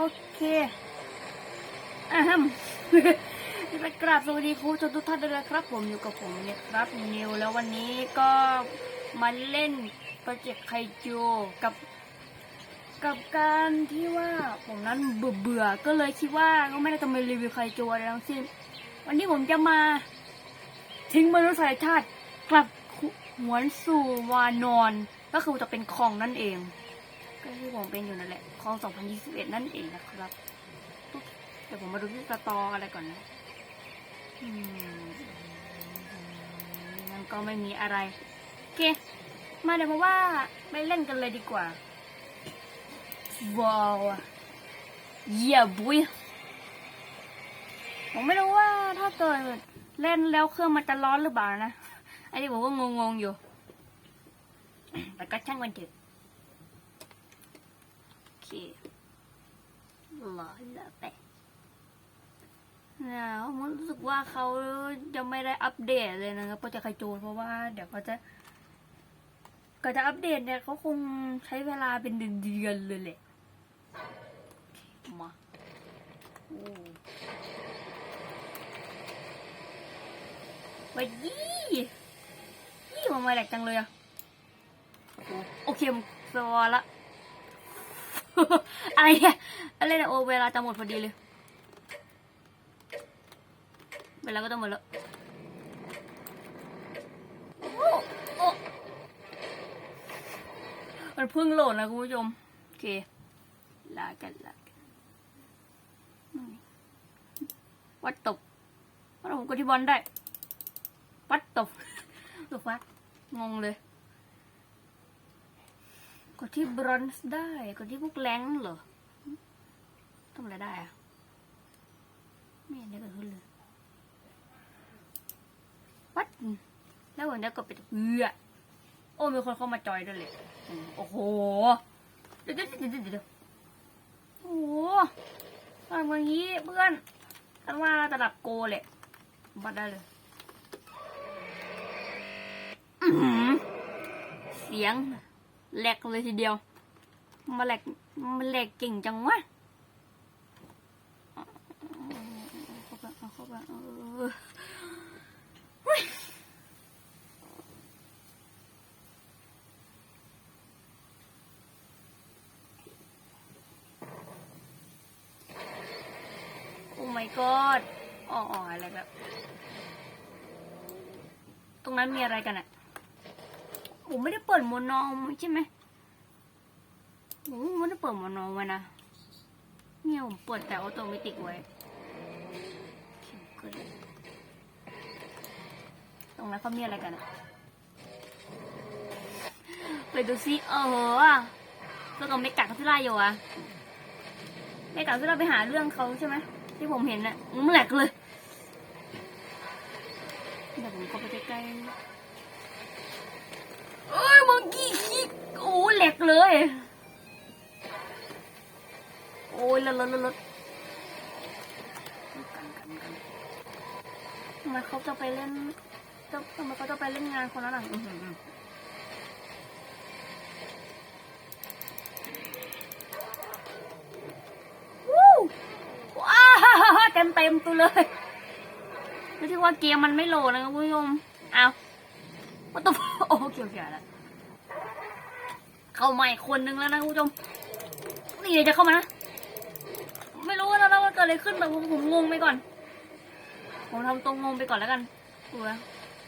โอเคอะฮัมไปกราบสวัสดีครูทุกท่านด้วยนะครับ ผมอยู่กับผมเนี่ยครับนิวแล้ววันนี้ก็มาเล่นโปรเจกต์ไคจูกับ กับการที่ว่าผมนั้นเบื่อเบื่อก็เลยคิดว่าก็ไม่ได้จะมารีวิวไคจูอะไรทั้งสิ้น วันนี้ผมจะมาทิ้งมนุษยชาติกลับหวนสู่วานอน ก็คือจะเป็นคลองนั่นเอง ที่ผมเป็นอยู่นั่นแหละคลอง 2021 นั่นเองนะครับเดี๋ยวผมมาดูที่สตออะไรก่อนนะมันก็ไม่มีอะไรโอเค มาเดี๋ยวมาว่าไปเล่นกันเลยดีกว่าว้าวเยี่ยบุยผมไม่รู้ว่าถ้าเกิดเล่นแล้วเครื่องมันจะร้อนหรือเปล่านะไอ้ที่ผมก็งงๆอยู่ แต่ก็ช่างมันเถอะ เครอเหลือไปแล้วมันรู้สึกว่าเขาจะไม่ได้อัปเดตเลยนะครับโปรเจกต์ไคจูนเพราะว่าเดี๋ยวเขาจะก็จะอัปเดตเนี่ยเขาคงใช้เวลาเป็นเดือนๆเลยแหละมาโอ้ไปยี่ยี่มันมาแหลกจังเลยอะโอเคผมสวอละ อะไรเนี่ยอะไรเนี่ยโอเวลาจะหมดพอดีเลย เวลาก็ต้องหมดแล้วมันเพิ่งโหลดนะคุณผู้ชม โอเค ลากันลากันวัดตบวัดผมกดที่บอลได้ วัดตบลูกฟัดงงเลย กดที่บรอนซ์ได้ กดที่พวกแรงเหรอทำอะไรได้อะไม่เห็นได้เกิดขึ้นเลยวัดแล้วผมจะกดไปเอื้อโอ้มีคนเข้ามาจอยด้วยเลยโอ้โหเดี๋ยวเดี๋ยวเดี๋ยวเดี๋ยวโอ้โหทำอย่างนี้เพื่อนฉันว่าระดับโกเลยบัดได้เลยเสียง แหลกเลยทีเดียว มาแหลกมันแหลกเก่งจังวะเข้าไปเอาเข้าไปเออเฮ้ยโอ้ my god อ๋ออ๋ออะไรแบบ ตรงนั้นมีอะไรกันอะ ผมไม่ได้เปิดโมโนใช่ไหมผมไม่ได้เปิดโมโนไว้นะเนี่ยผมเปิดแต่ออโตเมติกไว้ตรงนั้นเขามีอะไรกันอะไปดูซิเออแล้วก็เมกะกับซิล่าอยู่อะเมกะกับซิล่าไปหาเรื่องเขาใช่ไหมที่ผมเห็นน่ะมันแหลกเลยเดี๋ยวผมเข้าไปใกล้ๆ เอ้ยมังกี้ขี้โอ้แหลกเลย โอ้ยละละละละทำไมเขาจะไปเล่นจะทำไมเขาจะไปเล่นงานคนนั้นอะอื้อหือวู้ว้าวเต็มเต็มตัวเลยไม่ใช่ว่าเกมมันไม่โหลดนะคุณผู้ชมเอา ว่าตัวโอเคโอเคแล้วเข้าใหม่คนนึงแล้วนะคุณผู้ชมนี่เดี๋ยวจะเข้ามานะไม่รู้ว่าแล้วว่าเกิดอะไรขึ้นแบบผมผมงงไปก่อนผมทำตรงงงไปก่อนแล้วกันกลัว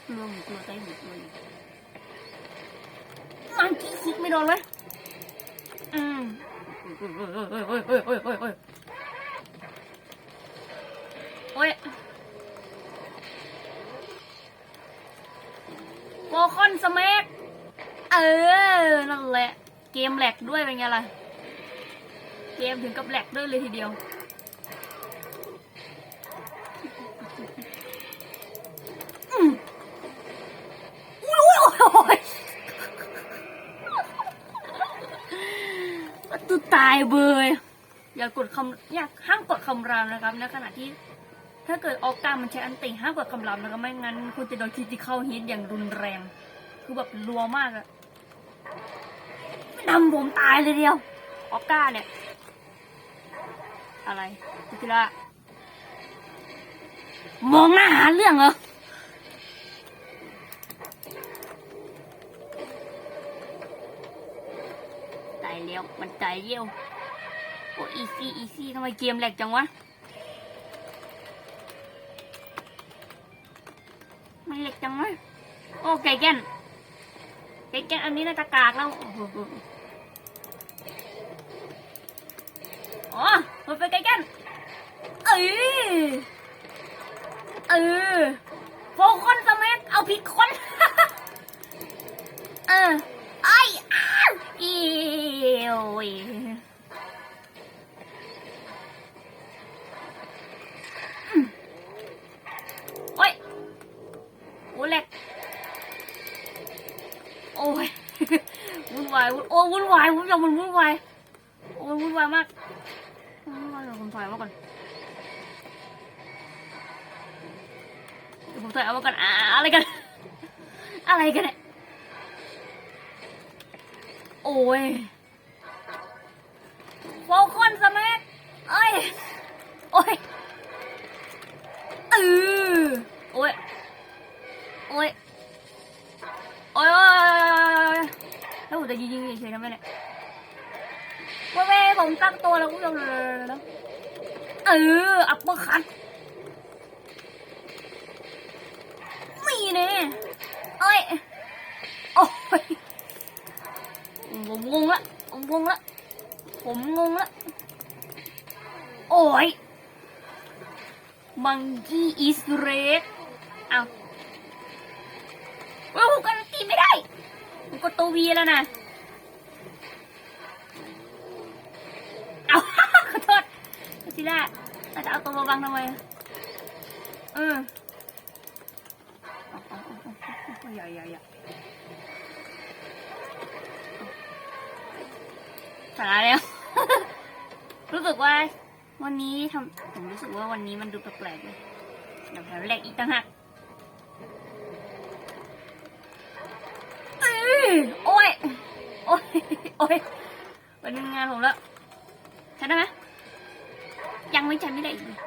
กลัวกลัวใจหมูกลัวอยู่มันคิกไม่โดนไหมอืมโอ้ยโอ้ยโอ้ยโอ้ยโอ้ยโอ้ย มแหลกด้วยเป็นไงล่ะ เกมถึงกับแหลกด้วยเลยทีเดียว อุ้ยอุ้ยโอ้ยตุตายเบยอย่ากดคำอย่าห้ามกดคำรามนะครับในขณะที่ถ้าเกิดออกกามันใช้อันติห้ามกดคำรามนะครับไม่งั้น คุณจะโดนคิติเข้าฮิตอย่างรุนแรง คือแบบรัวมากอะ นำผมตายเลยเดียว ออกกาเนี่ย อะไรกุจิระมองหน้าหาเรื่องเหรอตายแล้วมันตายเยี่ยว โอ้อีซี่ อีซี่ทำไมเกมแหลกจังวะ มันแหลกจังวะ โอ้ไก่แก่นไก่แก่นอันนี้น่าจะกากแล้ว อ๋อมันเป็นไก่แก่นเอ้ยเออโฟคอนสมัยเอาผิดคน เออไอ้อ้าวอีโอ้ยโอ้ยโอ้เล็กโอ้ยวุ่นวายโอ้วุ่นวายวุ่นวายมันวุ่นวายโอ้ยวุ่นวายมากวุ่นวายเดี๋ยวผม ถอยมาก่อนเดี๋ยวผมถอยเอามาก่อนอ่าอะไรกัน อะไรกันเนี่ยโอ้ยโฟคอนสมัเอ้ย โอ้ยเออโอ้ย โอ้ย โอ้ยโอ้ยแล้วผมจะยิงยิงเฉยๆทำไมเนี่ยเว้ยเว้ยผมตั้งตัวแล้วคุณผู้ชมแล้ว เออ อัปเปอร์คัตมีเนี่ยเอ้ย โอ้ย ผมงงละ ผมงงละ ผมงงละ โอ้ยมังกี้อิสเรสเอาเว้ยผมกันตีไม่ได้ผมกดตัววีแล้วนะ เอา ขอโทษ ซิล่าเราจะเอาตัวมาบังทำไมเอออย่าอย่าอย่าสาระแล้ว รู้สึกว่าวันนี้ทำผมรู้สึกว่าวันนี้มันดูแปลกๆเลยเดี๋ยวแผลแหลกอีกต่างหากเอ้ยโอ้ย โอ้ย โอ้ยเป็นงานผมแล้วใช้ได้ไหม ยังไม่ใช้ไม่ได้อีกเลย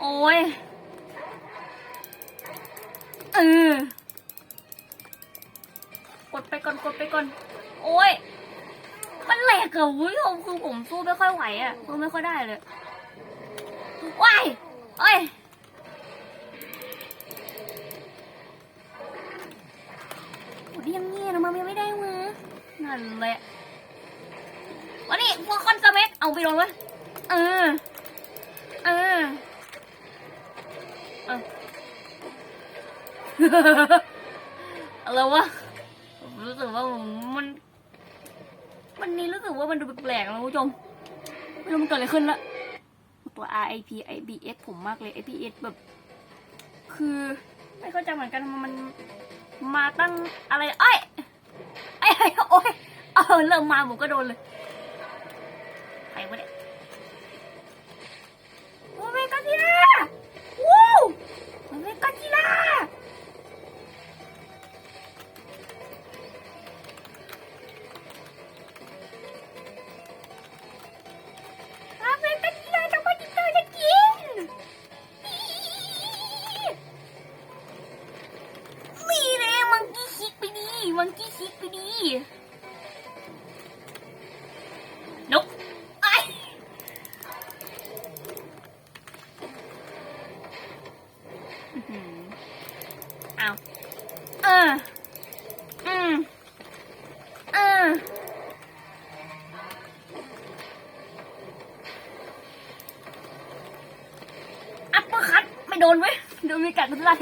โอ้ย เออ กดไปก่อนกดไปก่อน โอ้ย มันแหลกอะวุ้ยผมคือผมสู้ไม่ค่อยไหวอะสู้ไม่ค่อยได้เลยว้ายเอ้ยโอ้ยยังเงี้ยนะมันยังไม่ได้มานั่นแหละ วันนี้พวกคอนสเมกเอาไปลงวะเออเออ เอออะไรวะผมรู้สึกว่ามัน วันนี้รู้สึกว่ามันดูแปลกๆนะคุณผู้ชมไม่รู้มันเกิดอะไรขึ้นละตัว RIP IBS ผมมากเลย IBS แบบ คือไม่เข้าใจเหมือนกันมันมาตั้งอะไร เอ้ยไอ้ไอ้โอ้ยเออเริ่มมาผมก็โดนเลย วะเนี่ยโอ้ยกาจิล่าวู้โอ้ยกาจิล่า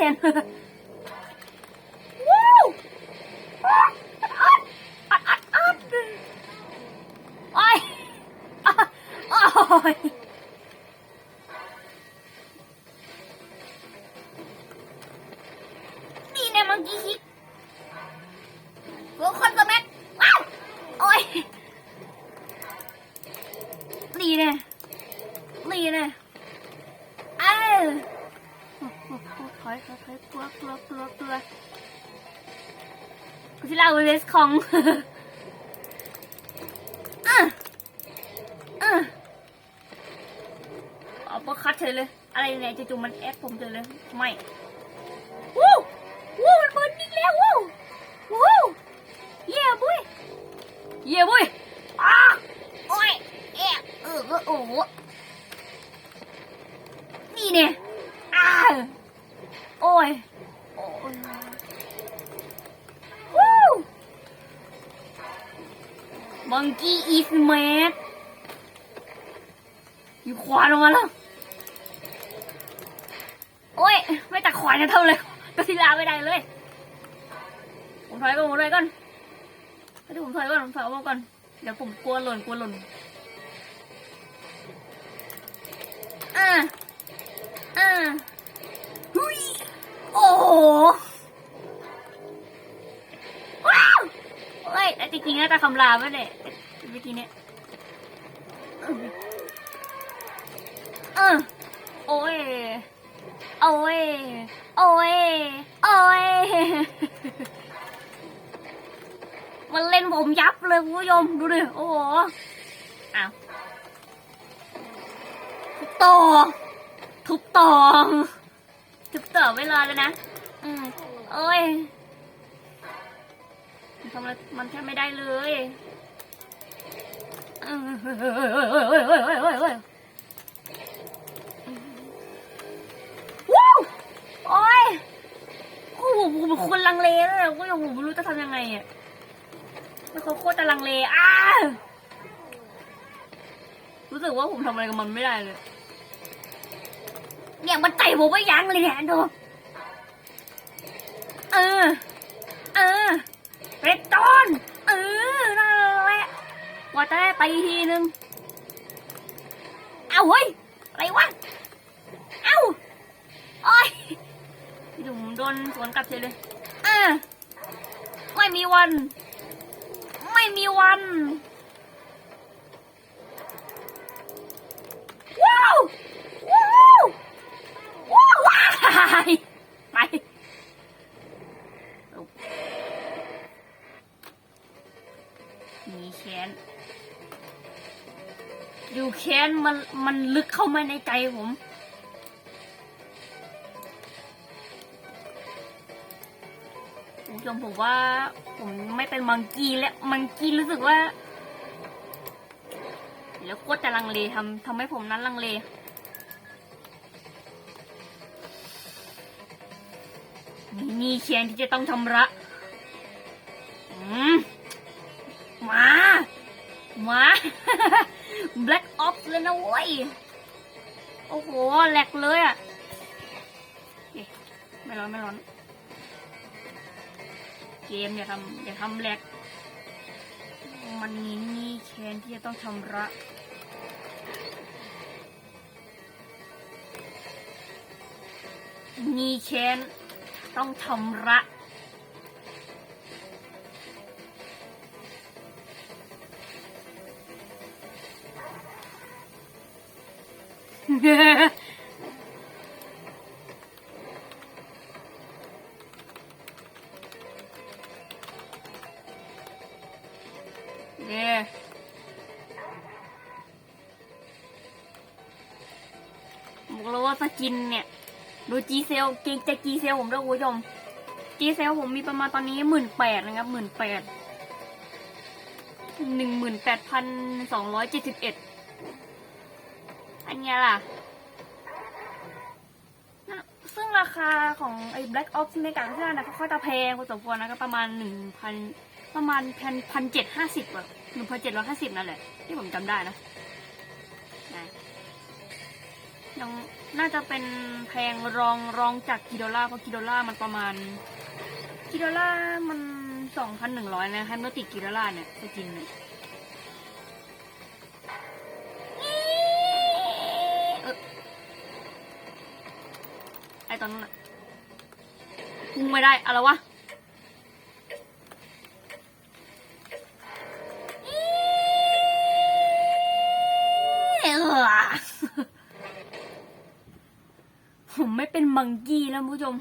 กั เล่าเวสของอะอะเฉยเลย อะไรเนี่ยจู่ๆมันแอดผมเฉยเลยไม่วู้วู้มันเบิร์นอีกแล้ววู้วู้เย่บุ้ยเย่บุ้ยอ้าโอ้ยเอ๊ะเออเออโอ้โหนี่เนี่ยอ้าโอ้ยโอ้ย มังกี้อีสแมทอยู่ขวาลงมาแล้ว โอ้ย ไม่ตักขวานกันเท่าเลยก็ทิลาไม่ได้เลย ผมถอยก่อนผมถอยก่อนให้ดูผมถอยก่อนผมถอยออกก่อน เดี๋ยวผมกลัวหล่นกลัวหล่นอ่าอ่าหุยโอ้โห เฮ้ยแต่จริงๆน่าจะคำรามไม่ได้เมื่อกี้เนี้ยเออโอ้ย โอ้ย โอ้ย โอ้ย มันเล่นผมยับเลยคุณผู้ชมดูดิ โอ้โห อ้าวทุบต่อทุบต่อทุบต่อไม่รอเลยนะ อืมโอ้ย ทำอะไรมันแทบไม่ได้เลยว้าวโอ้ยโอ้โหคนลังเลเลยโอ้โหไม่รู้จะทำยังไงอะแล้วเขาโคตรจะลังเลอ้ารู้สึกว่าผมทำอะไรกับมันไม่ได้เลย เนี่ยมันใจะผมไม่ยั้งเลยแเนดูเออ เออ เป็ดตอนเออนั่นแหละว่าจะได้ไปทีนึง เอาเฮ้ย อะไรวะ เอ้าโอ้ยดุมโดนสวนกลับเฉยเลยอ่าไม่มีวัน ไม่มีวันว้าวว้าวว้าวว้าย ไปมีแขนอยู่แขนมันมันลึกเข้ามาในใจผมคุณผู้ชมผมว่า ผมไม่เป็นมังกี้แล้วมังกี้รู้สึกว่า แล้วโคตรจะลังเลทำทำให้ผมนั้นลังเลมีเคียนที่จะต้องชำระ Black Ops เลยนะเว้ย โอ้โห แหลกเลยอะเอ๊ะไม่ร้อน ไม่ร้อน เกมอย่าทำอย่าทำแหลก มันมีหนี่แคนที่จะต้องชำระมีแคนต้องชำระ บอกเลยว่าสกินเนี่ย ดูจีเซลเกงจะจีเซลผมด้วยคุณผู้ชมจีเซลผมมีประมาณตอนนี้หมื่นแปดนะครับหมื่นแปดหนึ่งหมื่นแปดพันสองร้อยเจ็ดสิบเอ็ดอันเนี้ยล่ะนะซึ่งราคาของไอ้ Black Ops ในการเสื้อนะก็ค่อยจะแพงพอสมควรนะก็ประมาณหนึ่งพันประมาณพันพันเจ็ดห้าสิบแบบหนึ่งพันเจ็ดร้อยห้าสิบนั่นแหละ ที่ผมจำได้นะ ยังน่าจะเป็นแพงรองรองจากกิโดล่าเพราะกิโดล่ามันประมาณ กิโดล่ามันสองพันหนึ่งร้อยนะให้เมื่อติดกิโดล่าเนี่ยไปกินเนี่ยเอ่อไอตอนนั้นอะพุ่งไม่ได้ อะไรวะ มังกี้นะคุณผู้ชม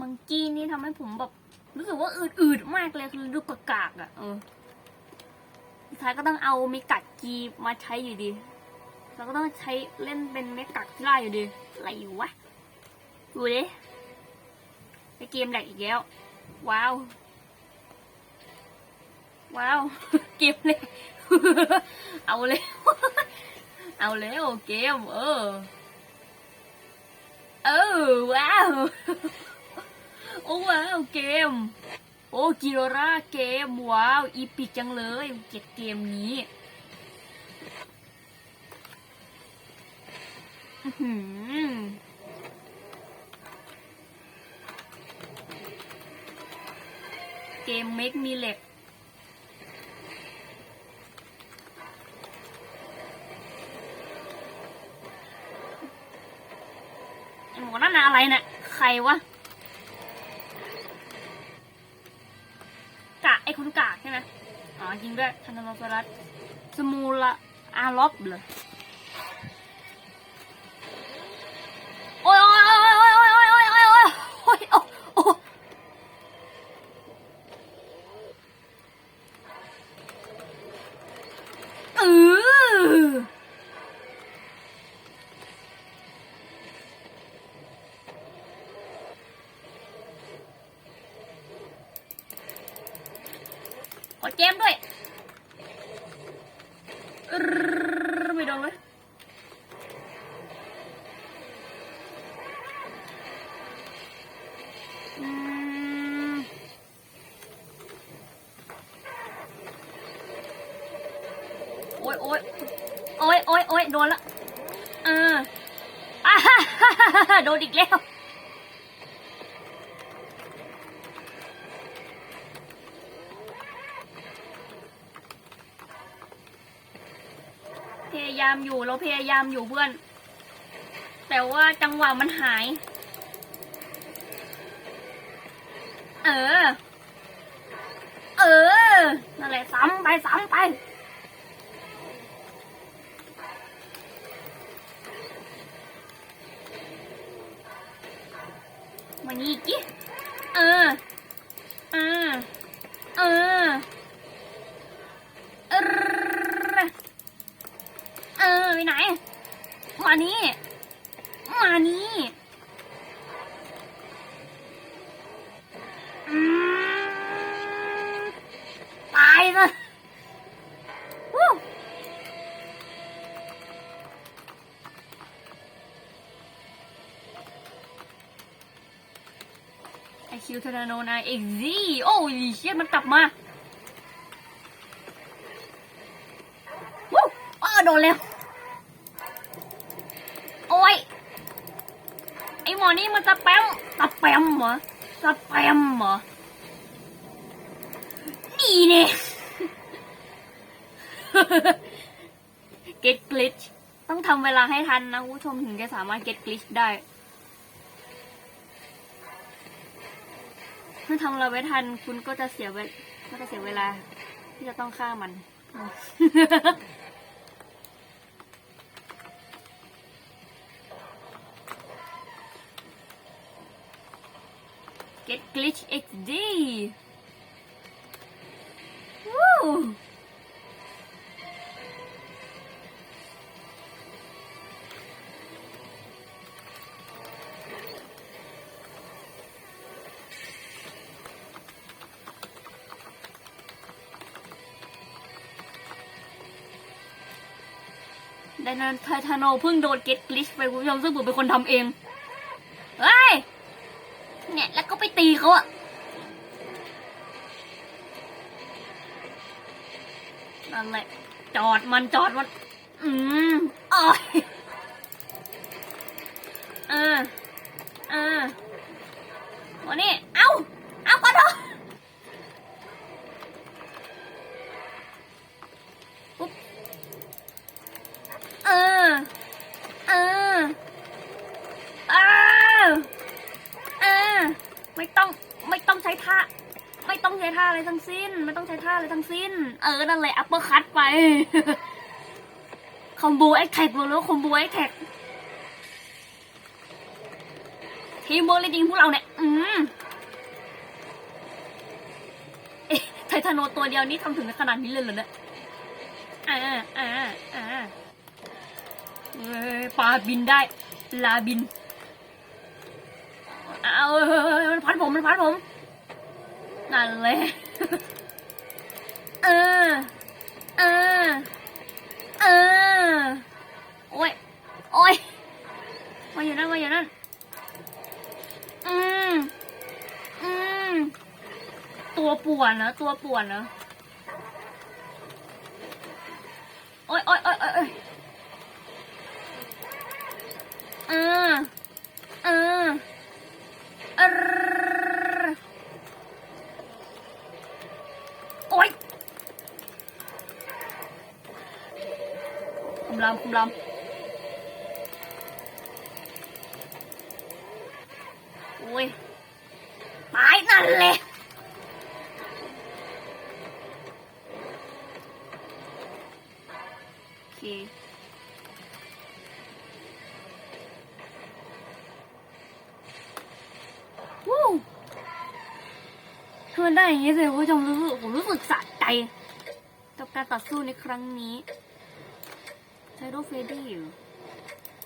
มังกี้นี่ทำให้ผมแบบรู้สึกว่าอืดๆมากเลยคือดูกากๆอะเออสุดท้ายก็ต้องเอาเมกัดกีมาใช้อยู่ดีเราก็ต้องใช้เล่นเป็นเมกักที่ไล่อยู่ดีอะไรอยู่วะดูดิไปเกมแหลกอีกแล้ว ว้าว ว้าว เกมเลย เอาเลย เอาแล้วเกม เออ เออว้าวโอ้ว้าวเกม โอ้กิโรราเกมว้าวอีปิกจังเลยเจ็ดเกมนี้หือเกมเมกมีเหล็ก หมอนั่นนะอะไรเนี่ยใครวะกะไอ้คุณกาใช่ไหมอ๋อยิงด้วยทันโนซรัสสมูละอาล็อบเลย โอ้ยโอ้ยโอ้ยโอ้ยโอ้ยโดนละเอออ่าฮ่าฮ่าฮ่าฮ่าโดนอีกแล้วพยายามอยู่เราพยายามอยู่เพื่อน แต่ว่าจังหวะมันหาย เออ เออ นั่นแหละซ้ำไปซ้ำไป นี่อีกดิเออ เออ เออ เออ เออ ไปไหน มานี่ มานี่ ไอคิวเทอร์โนนาเอ็กซี่โอ้ยเชี่ยมันกลับมาวู้เออโดนแล้วโอ้ยไอหมอนี่มันสแปมสแปมเหรอสแปมเหรอนี่เนี่ย get glitch ต้องทำเวลาให้ทันนะคุณผู้ชมถึงจะสามารถ get glitch ได้ ถ้าทำเราไม่ทัน คุณก็จะเสียเวลก็จะเสียเวลา ที่จะต้องฆ่ามัน Get glitch XD วู้ นั้นไททานโนเพิ่งโดน Get glitch ไปคุณผู้ชมซึ่งผมเป็นคนทำเอง เฮ้ย เนี่ยแล้วก็ไปตีเขาอะนั่นแหละจอดมันจอดมัน อืมอ้อยเออ เออวันนี้ เออ นั่นแหละอัปเปอร์คัตไป คอมโบแอคแท็กบอกแล้วคอมโบแอคแท็กทีมโบเลยจริงพวกเราเนี่ย อืมเอ๊ะไททานโนตัวเดียวนี่ทำถึงขนาดนี้เลยเหรอเนี่ยอ่าอ่าอ่ายปลาบินได้ ลาบินเอามันพัดผม มันพัดผม นั่นเลย เออ เออ เออ โอ้ย โอ้ยมาอยู่นั่นมาอยู่นั่น อืม อืม ตัวป่วนนะตัวป่วนนะโอ้ยโอ้ยโอ้ยโอ้ยโอ้ยเออ เออเออ คุมลำคุมลำโอ้ยตายนั่นแหละโอเควู้ถ้ามันได้อย่างนี้เลยคุณผู้ชมรู้สึกผมรู้สึกสะใจกับการต่อสู้ในครั้งนี้ ใช้โดเฟดี้อยู่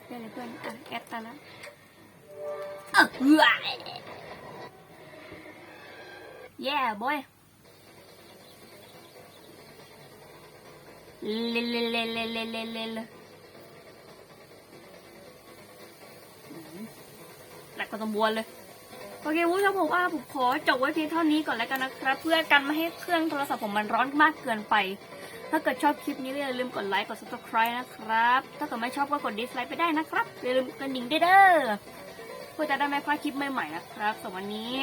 ได้เลยเพื่อนอะแอดตาแล้วเออเฮ้ยแย่บอยเลเลเลเลเลเลเลเลแหลกก็ต้องบวนเลยโอเคคุณผู้ชมผมว่าผมขอจบไว้เพียงเท่านี้ก่อนแล้วกันนะครับ เพื่อกันไม่ให้เครื่องโทรศัพท์ผมมันร้อนมากเกินไป ถ้าเกิดชอบคลิปนี้ก็อย่าลืมกดไลค์กด subscribe นะครับ ถ้าเกิดไม่ชอบก็กด dislike ไปได้นะครับ อย่าลืมกระดิ่งด้วยเด้อเพื่อจะได้ไม่พลาดคลิปใหม่ๆนะครับสำหรับวันนี้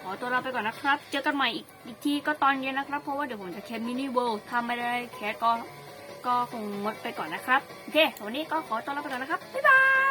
ขอตัวลาไปก่อนนะครับ เจอกันใหม่อีกอีกทีก็ตอนเย็นนะครับ เพราะว่าเดี๋ยวผมจะแคสมินิเวิลด์ถ้าไม่ได้แคสก็ก็คงงดไปก่อนนะครับ โอเควันนี้ก็ขอตัวลาไปก่อนนะครับ บ๊ายบาย